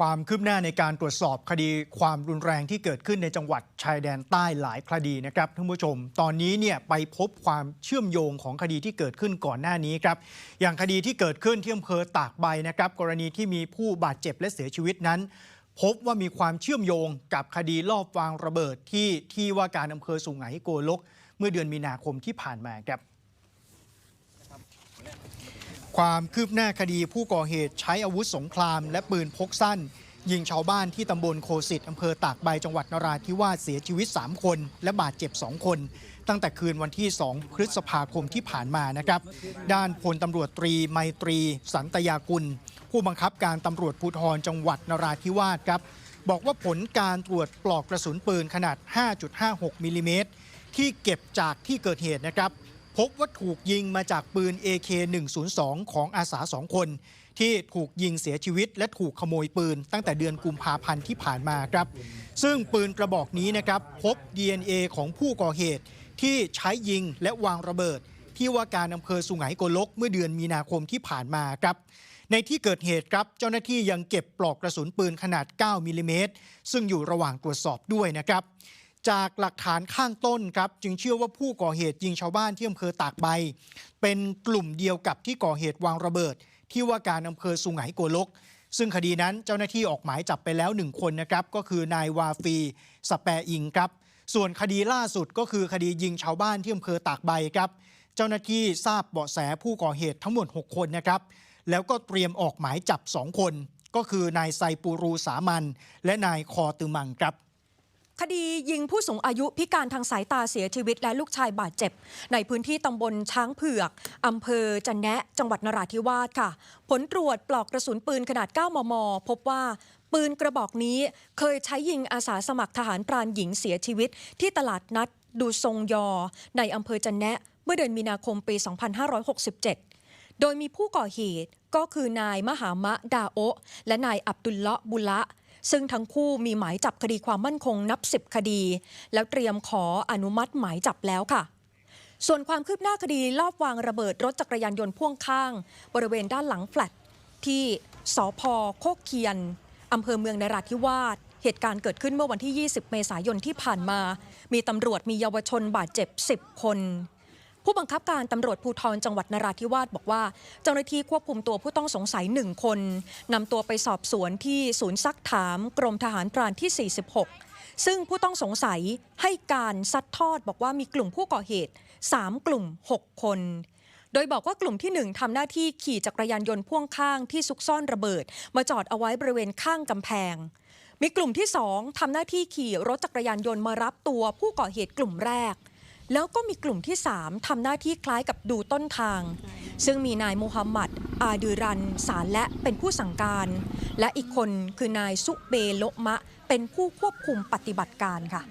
ความคืบหน้าในการตรวจสอบคดีความรุนแรงที่เกิดขึ้นในจังหวัดชายแดนใต้หลายคดีนะครับท่านผู้ชม ตอนนี้เนี่ยไปพบความเชื่อมโยงของคดีที่เกิดขึ้นก่อนหน้านี้ครับ อย่างคดีที่เกิดขึ้นที่อำเภอตากใบนะครับ กรณีที่มีผู้บาดเจ็บและเสียชีวิตนั้น พบว่ามีความเชื่อมโยงกับคดีลอบวางระเบิดที่ที่ว่าการอำเภอสุไหงโกลก เมื่อเดือนมีนาคมที่ผ่านมาครับ ความคืบหน้าคดีผู้ก่อเหตุใช้อาวุธสงคราม และปืนพกสั้น ยิงชาวบ้านที่ตำบลโคสิตอำเภอตากใบจังหวัดนราธิวาสเสียชีวิต 3 คน และบาดเจ็บ 2 คน ตั้งแต่คืนวันที่ 2 พฤษภาคมที่ผ่านมานะครับ ด้านพลตำรวจตรีไมตรี สันตยากุล ผู้บังคับการตำรวจภูธรจังหวัดนราธิวาสครับบอกว่าผลการตรวจปลอกกระสุนปืนขนาด 5.56 มิลลิเมตรที่เก็บจากที่เกิดเหตุนะครับ พบว่าถูกยิงมาจากปืน AK102 ของอาสาสองคน ที่ถูกยิงเสียชีวิต และถูกขโมยปืน ตั้งแต่เดือนกุมภาพันธ์ที่ผ่านมาครับ ซึ่งปืนกระบอกนี้นะครับพบ DNA ของผู้ก่อเหตุ ที่ใช้ยิงและวางระเบิด ที่ว่าการอำเภอสุไหงโกลกเมื่อเดือนมีนาคมที่ผ่านมาครับในที่เกิดเหตุครับเจ้าหน้าที่ยังเก็บปลอกกระสุนปืนขนาด 9มิลลิเมตรซึ่งอยู่ระหว่างตรวจสอบด้วยนะครับ จากหลักฐานข้างต้นครับจึงเชื่อว่าผู้ก่อเหตุยิงชาวบ้านที่อำเภอตากใบ เป็นกลุ่มเดียวกับที่ก่อเหตุวางระเบิด ที่ว่าการอำเภอสุไหงโกลก ซึ่งคดีนั้นเจ้าหน้าที่ออกหมายจับไปแล้วหนึ่งคนนะครับก็คือนายวาฟีสแปอิงครับ ส่วนคดีล่าสุดก็คือคดียิงชาวบ้านที่อำเภอตากใบครับ เจ้าหน้าที่ทราบเบาะแสผู้ก่อเหตุทั้งหมด 6 คนนะครับแล้วก็เตรียมออกหมายจับ 2 คน ก็คือนายไซปูรูสามันและนายคอตือมังครับ คดียิงผู้สูงอายุพิการทางสายตาเสียชีวิตและลูกชายบาดเจ็บ ในพื้นที่ตำบลช้างเผือก อำเภอจันแนะ จังหวัดนราธิวาสค่ะ ผลตรวจปลอกกระสุนปืนขนาด 9 มม พบว่าปืนกระบอกนี้เคยใช้ยิงอาสาสมัครทหารพรานหญิงเสียชีวิต ที่ตลาดนัดดูทรงยอ ในอำเภอจันแนะเมื่อเดือนมีนาคมปี 2567 โดยมีผู้ก่อเหตุก็คือนายมหามะดาโอและนายอับดุลเลาะบุละ ซึ่งทั้งคู่มีหมายจับคดีความมั่นคงนับ 10 คดี แล้วเตรียมขออนุมัติหมายจับแล้วค่ะ ส่วนความคืบหน้าคดีลอบวางระเบิดรถจักรยานยนต์พ่วงข้าง บริเวณด้านหลังแฟลตที่สพโคกเคียนอำเภอเมืองนราธิวาสเหตุการณ์เกิดขึ้นเมื่อวันที่ 20 เมษายนที่ผ่านมา มีตำรวจมีเยาวชนบาดเจ็บ 10 คน ผู้บังคับการตำรวจภูธรจังหวัดนราธิวาสบอกว่า เจ้าหน้าที่ควบคุมตัวผู้ต้องสงสัยหนึ่งคนนำตัวไปสอบสวนที่ศูนย์ซักถาม กรมทหารพรานที่ 46 ซึ่งผู้ต้องสงสัยให้การซัดทอดบอกว่ามีกลุ่มผู้ก่อเหตุ 3 กลุ่ม 6 คน โดยบอกว่ากลุ่มที่ 1ทำหน้าที่ขี่จักรยานยนต์พ่วงข้างที่ซุกซ่อนระเบิด มาจอดเอาไว้บริเวณข้างกำแพง มีกลุ่มที่ 2ทำหน้าที่ขี่รถจักรยานยนต์มารับตัวผู้ก่อเหตุกลุ่มแรก แล้วก็มีกลุ่มที่ 3ทำหน้าที่คล้ายกับดูต้นทาง ซึ่งมีนายมูฮัมหมัด อาดืรัน สารและเป็นผู้สั่งการ และอีกคนคือนายซุเบโลมะ เป็นผู้ควบคุมปฏิบัติการค่ะ